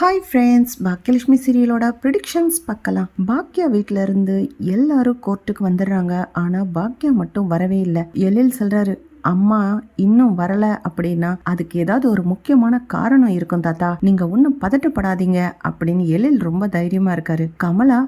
Hi friends Baakiyalakshmi சீரியலோட predictions பார்க்கலாம். பாக்யா வீட்ல இருந்து எல்லாரும் கோர்ட்டுக்கு வந்துடுறாங்க. ஆனால் பாக்யா மட்டும் வரவே இல்லை. எழில் சொல்றாரு அம்மா இன்னும் வரல அப்படின்னா அதுக்கு ஏதாவது ஒரு முக்கியமான காரணம் இருக்கும் தாத்தா. நீங்க ஒன்றும் பதட்டப்படாதீங்க அப்படின்னு எழில் ரொம்ப தைரியமா இருக்காரு. கமலா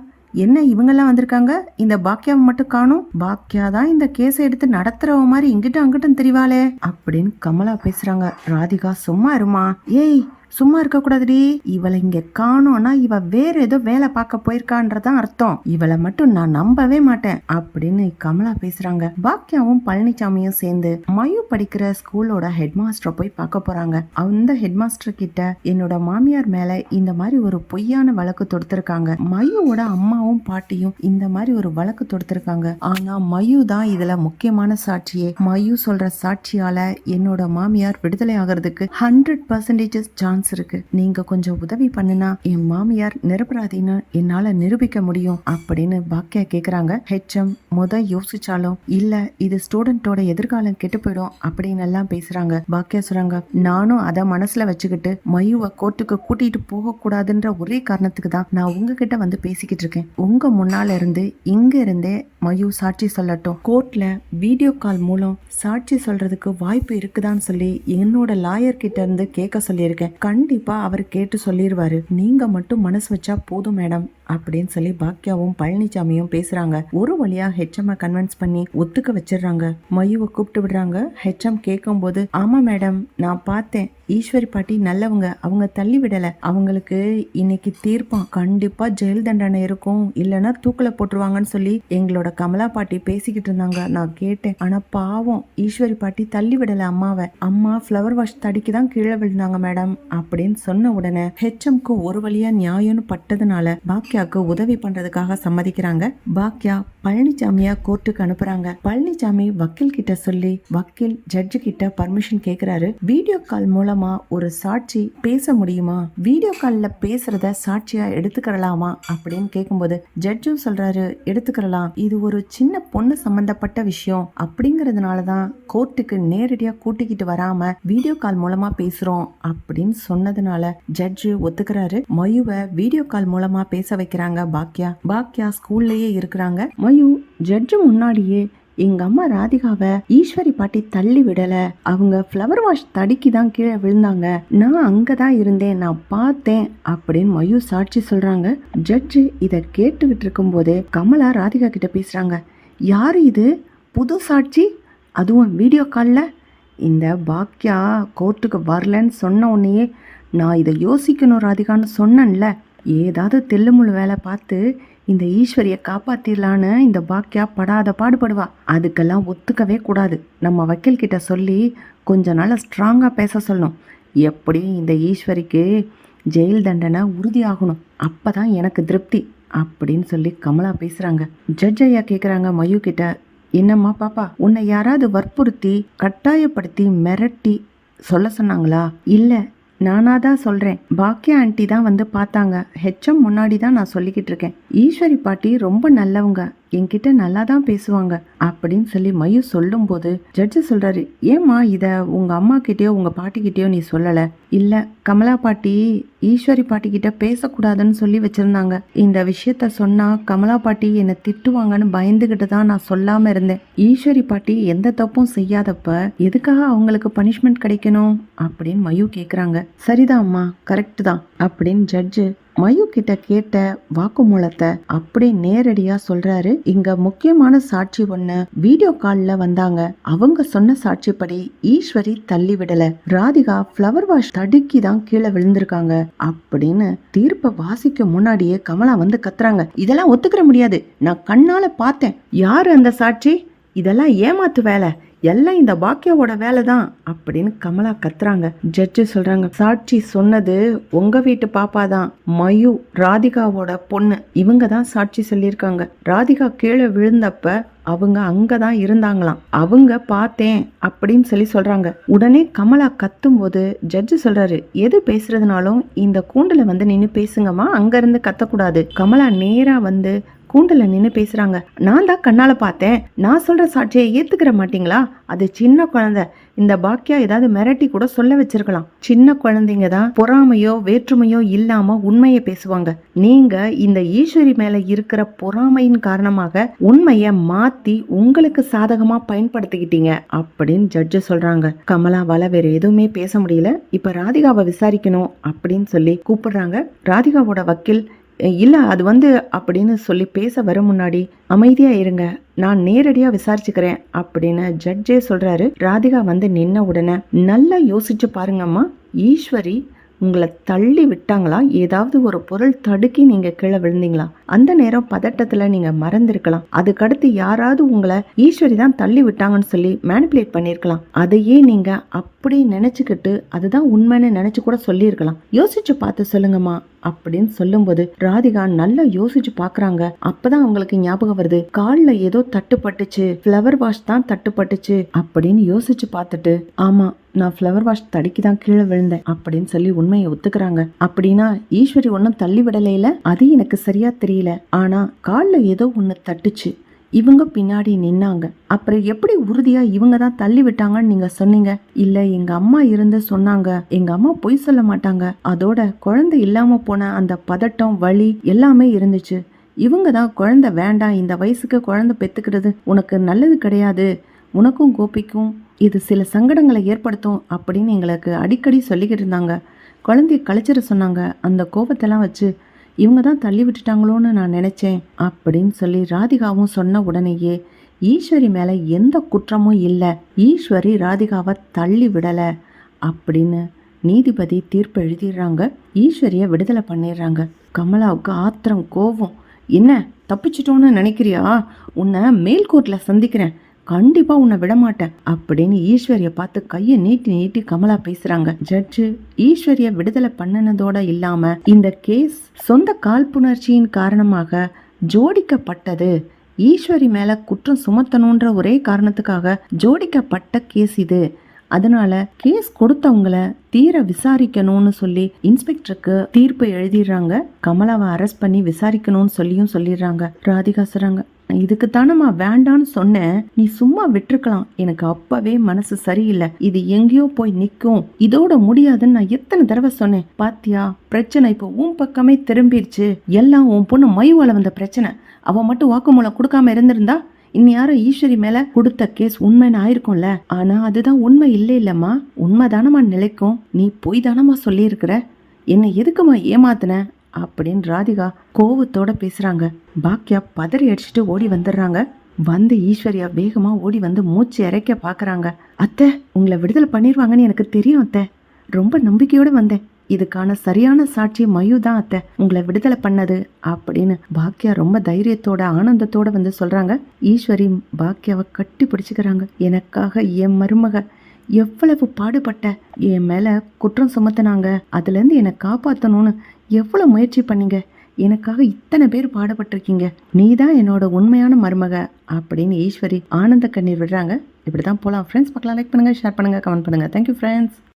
என்ன இவங்கெல்லாம் வந்திருக்காங்க? இந்த பாக்கியாவை மட்டும் காணும்? பாக்கியா தான் இந்த கேஸை எடுத்து நடத்துறவ மாதிரி இங்கிட்டும் அங்கிட்டும் தெரிவாளே அப்படின்னு கமலா பேசுறாங்க. ராதிகா சும்மா இருமா ஏய் சும்மா இருக்கக்கூடாதுடி இவளை இங்க காணோம்னா இவ வேற ஏதோ வேலை பார்க்க போயிருக்கான்றதான் அர்த்தம். இவளை மட்டும் நான் நம்பவே மாட்டேன் அப்படின்னு கமலா பேசுறாங்க. பாக்கியாவும் பழனிசாமியும் சேர்ந்து மயு படிக்கிற ஸ்கூலோட ஹெட் மாஸ்டரை போய் பார்க்க போறாங்க. அந்த ஹெட் மாஸ்டர் கிட்ட என்னோட மாமியார் மேல இந்த மாதிரி ஒரு பொய்யான வழக்கு தொடுத்திருக்காங்க. மயுவோட அம்மாவும் பாட்டியும் இந்த மாதிரி ஒரு வழக்கு தொடுத்திருக்காங்க. ஆனா மயு தான் இதுல முக்கியமான சாட்சியே. மயு சொல்ற சாட்சியால என்னோட மாமியார் விடுதலை ஆகிறதுக்கு ஹண்ட்ரட் பர்சன்டேஜ் சான்ஸ் இருக்கு. நீங்க கொஞ்சம் உதவி பண்ணுனா என் மாமியார் நிரபராதின்னு என்னால நிரூபிக்க முடியும் அப்படின்னு பாக்கியா கேக்குறாங்க. ஹெச்எம் முத யோசிச்சாலும் இல்ல இது ஸ்டூடெண்டோட எதிர்காலம் கெட்டு போயிடும் அப்படின்னு எல்லாம் பேசுறாங்க. பாக்கியா சொல்றாங்க நானும் அதை மனசுல வச்சுக்கிட்டு மயுவை கோர்ட்டுக்கு கூட்டிட்டு போக கூடாதுன்ற ஒரே காரணத்துக்கு தான் நான் உங்ககிட்ட வந்து பேசிக்கிட்டு இருக்கேன். உங்க முன்னால இருந்து இங்க இருந்தே மயு சாட்சி சொல்லட்டும். கோர்ட்ல வீடியோ கால் மூலம் சாட்சி சொல்றதுக்கு வாய்ப்பு இருக்குதான்னு சொல்லி என்னோட லாயர் கிட்ட இருந்து கேட்க சொல்லியிருக்கேன். கண்டிப்பா அவர் கேட்டு சொல்லிடுவாரு நீங்க மட்டும் மனசு வச்சா போதும் மேடம். அப்படின்னு சொல்லி பாக்கியாவும் பழனிசாமியும் பேசுறாங்க. ஒரு வழியா ஹெச்எம் கன்வின்ஸ் பண்ணி ஒத்துக்க வச்சிடுறாங்க. மயுவை கூப்பிட்டு விடுறாங்க. ஹெச்எம் கேட்கும்போது ஆமா மேடம் நான் பார்த்தேன். ஈஸ்வரி பாட்டி நல்லவங்க. அவங்க தள்ளி விடல. அவங்களுக்கு இன்னைக்கு தீர்ப்பான். கண்டிப்பா ஜெயில் தண்டனை இருக்கும். இல்லைன்னா தூக்கில போட்டுருவாங்கன்னு சொல்லி எங்களோட கமலா பாட்டி பேசிக்கிட்டு இருந்தாங்க. நான் கேட்டேன். ஆனா பாவம் ஈஸ்வரி பாட்டி தள்ளி விடல அம்மாவை. அம்மா ஃப்ளவர் வாஷ் தடிக்கு தான் கீழே விழுந்தாங்க மேடம் அப்படின்னு சொன்ன உடனே ஹெச்எம்க்கு ஒரு வழியா நியாயம்னு பட்டதுனால பாக்யாக்கு உதவி பண்றதுக்காக சம்மதிக்கிறாங்க. பாக்கியா பழனிசாமியா கோர்ட்டுக்கு அனுப்புறாங்க. பழனிசாமி வக்கீல் கிட்ட சொல்லி வக்கீல் ஜட்ஜு கிட்ட பர்மிஷன் கேக்குறாரு. வீடியோ கால் மூலமா ஒரு சாட்சி பேச முடியுமா? வீடியோ கால்ல பேசுறத சாட்சியா எடுத்துக்கிறலாமா? அப்படின்னு கேட்கும்போது ஜட்ஜும் சொல்றாரு எடுத்துக்கிறலாம். இது ஒரு சின்ன பொண்ணு சம்பந்தப்பட்ட விஷயம். அப்படிங்கறதுனால தான் கோர்ட்டுக்கு நேரடியா கூட்டிக்கிட்டு வராம வீடியோ கால் மூலமா பேசுறோம் அப்படின்னு சொன்னதுனால ஜட்ஜு ஒத்துக்கிறாரு. மயுவை வீடியோ கால் மூலமா பேச வைக்கிறாங்க பாக்யா. பாக்யா ஸ்கூல்லயே இருக்கிறாங்க. மயு ஜட்ஜு முன்னாடியே எங்க அம்மா ராதிகாவை ஈஸ்வரி பாட்டி தள்ளி விடல. அவங்க ஃப்ளவர் வாஷ் தடுக்கி தான் கீழே விழுந்தாங்க. நான் அங்கதான் இருந்தேன் நான் பார்த்தேன் அப்படின்னு மயு சாட்சி சொல்றாங்க. ஜட்ஜு இதை கேட்டுக்கிட்டு இருக்கும்போதே கமலா ராதிகா கிட்ட பேசுறாங்க. யாரு இது? புது சாட்சி? அதுவும் வீடியோ காலில் இந்த பாக்யா கோர்ட்டுக்கு வரலன்னு சொன்ன உடனேயே நான் இதை யோசிக்கணும் ராதிகான்னு சொன்னேன்ல. ஏதாவது தெல்லுமுள்ளு வேலை பார்த்து இந்த ஈஸ்வரியை காப்பாத்திடலான்னு இந்த பாக்கியா படாத பாடுபடுவா. அதுக்கெல்லாம் ஒத்துக்கவே கூடாது. நம்ம வக்கீல் கிட்ட சொல்லி கொஞ்ச நாள் ஸ்ட்ராங்காக பேச சொல்லணும். எப்படியும் இந்த ஈஸ்வரிக்கு ஜெயில் தண்டனை உறுதியாகணும். அப்போ தான் எனக்கு திருப்தி அப்படின்னு சொல்லி கமலா பேசுகிறாங்க ஜட்ஜ் ஐயா கேட்குறாங்க மயு கிட்ட. என்னம்மா பாப்பா உன்னை யாராவது வற்புறுத்தி கட்டாயப்படுத்தி மிரட்டி சொல்ல சொன்னாங்களா? இல்லை நானாக தான் சொல்கிறேன் பாக்கியா ஆண்டி தான் வந்து பார்த்தாங்க. ஹெச்எம் முன்னாடி தான் நான் சொல்லிக்கிட்டு இருக்கேன். ஈஸ்வரி பாட்டி ரொம்ப நல்லவங்க. என்கிட்ட நல்லா தான் பேசுவாங்க அப்படின்னு சொல்லி மயு சொல்லும்போது ஜட்ஜு சொல்கிறாரு ஏம்மா இதை உங்கள் அம்மா கிட்டேயோ உங்கள் பாட்டிக்கிட்டேயோ நீ சொல்லலை? இல்லை கமலா பாட்டி ஈஸ்வரி பாட்டி கிட்ட பேசக்கூடாதுன்னு சொல்லி வச்சுருந்தாங்க. இந்த விஷயத்த சொன்னால் கமலா பாட்டி என்னை திட்டுவாங்கன்னு பயந்துக்கிட்டு தான் நான் சொல்லாமல் இருந்தேன். ஈஸ்வரி பாட்டி எந்த தப்பும் செய்யாதப்ப எதுக்காக அவங்களுக்கு பனிஷ்மெண்ட் கிடைக்கணும்? அப்படின்னு மயு கேட்குறாங்க சரிதான் அம்மா கரெக்டு தான் அப்படின்னு ஜட்ஜு மயு கிட்ட கேட்ட வாக்குமூலத்தை அப்படி நேரடியா சொல்றாரு. இங்க முக்கியமான சாட்சி ஒண்ணு வீடியோ கால்ல வந்தாங்க. அவங்க சொன்ன சாட்சிப்படி ஈஸ்வரி தள்ளி விடல. ராதிகா ஃப்ளவர் வாஷ் தடுக்கி தான் கீழே விழுந்திருக்காங்க. அப்படின்னு தீர்ப்பை வாசிக்க முன்னாடியே கமலா வந்து கத்துறாங்க. இதெல்லாம் ஒத்துக்கிற முடியாது. நான் கண்ணால பார்த்தேன். யாரு அந்த சாட்சி? இதெல்லாம் ஏமாத்து வேலை. எல்லாம் இந்த பாக்கியாவோட வேலை தான் அப்படின்னு கமலா கத்துறாங்க. ஜட்ஜு சொல்றாங்க சாட்சி சொன்னது உங்க வீட்டு பாப்பா தான் மயு ராதிகாவோட பொண்ணு. இவங்க தான் சாட்சி சொல்லியிருக்காங்க. ராதிகா கீழே விழுந்தப்ப அவங்க அங்க தான் இருந்தாங்களாம். அவங்க பார்த்தேன் அப்படின்னு சொல்லி சொல்றாங்க. உடனே கமலா கத்தும்போது ஜட்ஜு சொல்றாரு எது பேசுறதுனாலும் இந்த கூண்டுல வந்து நின்று பேசுங்கம்மா அங்க இருந்து கத்தக்கூடாது. கமலா நேரா வந்து கூண்டில் நின்று பேசுறாங்க. நான் தான் கண்ணால பார்த்தேன். நான் சொல்ற சாட்சியை ஏத்துக்கிற மாட்டீங்களா? அது சின்ன குழந்தை. இந்த பாக்கியா ஏதாவது மிரட்டி கூட சொல்ல வச்சிருக்கலாம். சின்ன குழந்தைங்க தான் பொறாமையோ வேற்றுமையோ இல்லாம உண்மையை பேசுவாங்க. நீங்க இந்த ஈஸ்வரி மேல இருக்கிற பொறாமையின் காரணமாக உண்மையை மாத்தி உங்களுக்கு சாதகமா பயன்படுத்திக்கிட்டீங்க அப்படின்னு ஜட்ஜு சொல்றாங்க. கமலாவால வேற எதுவுமே பேச முடியல. இப்ப ராதிகாவை விசாரிக்கணும் அப்படின்னு சொல்லி கூப்பிடுறாங்க. ராதிகாவோட வக்கீல் இல்லை அது வந்து அப்படின்னு சொல்லி பேச வர முன்னாடி அமைதியாக இருங்க. நான் நேரடியாக விசாரிச்சுக்கிறேன் அப்படின்னு ஜட்ஜே சொல்கிறாரு ராதிகா வந்து நின்ன உடனே நல்லா யோசிச்சு பாருங்கம்மா. ஈஸ்வரி உங்களை தள்ளி விட்டாங்களா? ஏதாவது ஒரு பொருள் தடுக்கி நீங்கள் கீழே விழுந்தீங்களா? அந்த நேரம் பதட்டத்தில் நீங்கள் மறந்துருக்கலாம். அதுக்கடுத்து யாராவது உங்களை ஈஸ்வரி தான் தள்ளி விட்டாங்கன்னு சொல்லி மேனிப்புலேட் பண்ணியிருக்கலாம் அதையே நீங்கள் அப்படி நினச்சிக்கிட்டு அதுதான் உண்மைன்னு நினச்சி கூட சொல்லியிருக்கலாம். யோசிச்சு பார்த்து சொல்லுங்கம்மா அப்படின்னு சொல்லும்போது ராதிகா நல்லா யோசிச்சு பாக்குறாங்க அப்பதான் அவங்களுக்கு ஞாபகம் வருது. கால்ல ஏதோ தட்டுப்பட்டுச்சு. ஃப்ளவர் வாஷ் தான் தட்டுப்பட்டுச்சு அப்படின்னு யோசிச்சு பார்த்துட்டு ஆமா நான் ஃப்ளவர் வாஷ் தடுக்கி தான் கீழே விழுந்தேன் அப்படின்னு சொல்லி உண்மையை ஒத்துக்கிறாங்க. அப்படின்னா ஈஸ்வரி ஒன்றும் தள்ளி விடலையில? அது எனக்கு சரியா தெரியல. ஆனா காலில் ஏதோ ஒன்று தட்டுச்சு. இவங்க பின்னாடி நின்னாங்க. அப்புறம் எப்படி உறுதியா இவங்க தான் தள்ளி விட்டாங்கன்னு நீங்க சொன்னீங்க? இல்ல எங்க அம்மா இருந்து சொன்னாங்க. எங்க அம்மா பொய் சொல்ல மாட்டாங்க. அதோட குழந்தை இல்லாம போன அந்த பதட்டம் வலி எல்லாமே இருந்துச்சு. இவங்க தான் குழந்தை வேண்டாம். இந்த வயசுக்கு குழந்தை பெத்துக்கிறது உனக்கு நல்லது கிடையாது. உனக்கும் கோபிக்கும் இது சில சங்கடங்களை ஏற்படுத்தும் அப்படின்னு எங்களுக்கு அடிக்கடி சொல்லிக்கிட்டு இருந்தாங்க. குழந்தைய கழிச்சிட சொன்னாங்க. அந்த கோபத்தெல்லாம் வச்சு இவங்க தான் தள்ளி விட்டுட்டாங்களோன்னு நான் நினச்சேன் அப்படின்னு சொல்லி ராதிகாவும் சொன்ன உடனேயே ஈஸ்வரி மேலே எந்த குற்றமும் இல்லை. ஈஸ்வரி ராதிகாவை தள்ளி விடலை. அப்படின்னு நீதிபதி தீர்ப்பு எழுதிடுறாங்க. ஈஸ்வரியை விடுதலை பண்ணிடுறாங்க. கமலாவுக்கு ஆத்திரம் கோபம். என்ன? தப்பிச்சிட்டோன்னு நினைக்கிறியா? உன்னை மேல்கோர்ட்டில் சந்திக்கிறேன். கண்டிப்பா உன்னை விடமாட்டேன் அப்படின்னு ஈஸ்வரிய பார்த்து கையை நீட்டி நீட்டி கமலா பேசுறாங்க. ஜட்ஜு ஈஸ்வரிய விடுதலை பண்ணினதோட இல்லாம இந்த கேஸ் சொந்த காழ்ப்புணர்ச்சியின் காரணமாக ஜோடிக்கப்பட்டது. ஈஸ்வரி மேல குற்றம் சுமத்தணுன்ற ஒரே காரணத்துக்காக ஜோடிக்கப்பட்ட கேஸ் இது. அதனால கேஸ் கொடுத்தவங்கள தீர விசாரிக்கணும்னு சொல்லி இன்ஸ்பெக்டருக்கு தீர்ப்பு எழுதிடுறாங்க. கமலாவை அரெஸ்ட் பண்ணி விசாரிக்கணும்னு சொல்லியும் சொல்லிடுறாங்க. ராதிகா சொல்றாங்க இதுக்கு தானம்மா வேண்டான்னு சொன்னேன். நீ சும்மா விட்டுருக்கலாம். எனக்கு அப்பவே மனசு சரியில்லை. இது எங்கேயோ போய் நிற்கும். இதோட முடியாதுன்னு நான் எத்தனை தடவை சொன்னேன். பாத்தியா பிரச்சனை இப்போ உன் பக்கமே திரும்பிடுச்சு எல்லாம் உன் பொண்ணு மயுவால வந்த பிரச்சனை. அவன் மட்டும் வாக்குமூலம் கொடுக்காம இருந்திருந்தா? இந்நேரம் ஈஸ்வரி மேல கொடுத்த கேஸ் உண்மைன்னு ஆயிருக்கும்ல. ஆனா அதுதான் உண்மை இல்லை இல்லம்மா. உண்மை தானமா நிலைக்கும். நீ பொய் தானம்மா சொல்லியிருக்கிற. என்னை எதுக்குமா ஏமாத்தின? அப்படின்னு ராதிகா கோவத்தோட பேசுறாங்க. பாக்கியா பதறி அடிச்சுட்டு ஓடி வந்துடுறாங்க. வந்து ஈஸ்வரியா வேகமா ஓடி வந்து மூச்சு இறைக்க பாக்குறாங்க. அத்தை உங்களை விடுதலை பண்ணிடுவாங்கன்னு எனக்கு தெரியும் அத்தை. ரொம்ப நம்பிக்கையோட வந்தேன். இதுக்கான சரியான சாட்சி மயு தான் அத்தை. உங்களை விடுதலை பண்ணது அப்படின்னு பாக்கியா ரொம்ப தைரியத்தோட ஆனந்தத்தோட வந்து சொல்றாங்க. ஈஸ்வரி பாக்கியாவை கட்டி பிடிச்சுக்கிறாங்க. எனக்காக என் மருமக எவ்வளவு பாடுபட்ட என் மேலே குற்றம் சுமத்தினாங்க. அதுலேருந்து என்னை காப்பாற்றணும்னு எவ்வளோ முயற்சி பண்ணீங்க? எனக்காக இத்தனை பேர் பாடுபட்டிருக்கீங்க. நீ தான் என்னோட உண்மையான மருமக அப்படின்னு ஈஸ்வரி ஆனந்த கண்ணீர் விடுறாங்க. இப்படி தான் போகலாம் ஃப்ரெண்ட்ஸ் பக்கம் லைக் பண்ணுங்கள் ஷேர் பண்ணுங்கள் கமெண்ட் பண்ணுங்கள் தேங்க்யூ ஃப்ரெண்ட்ஸ்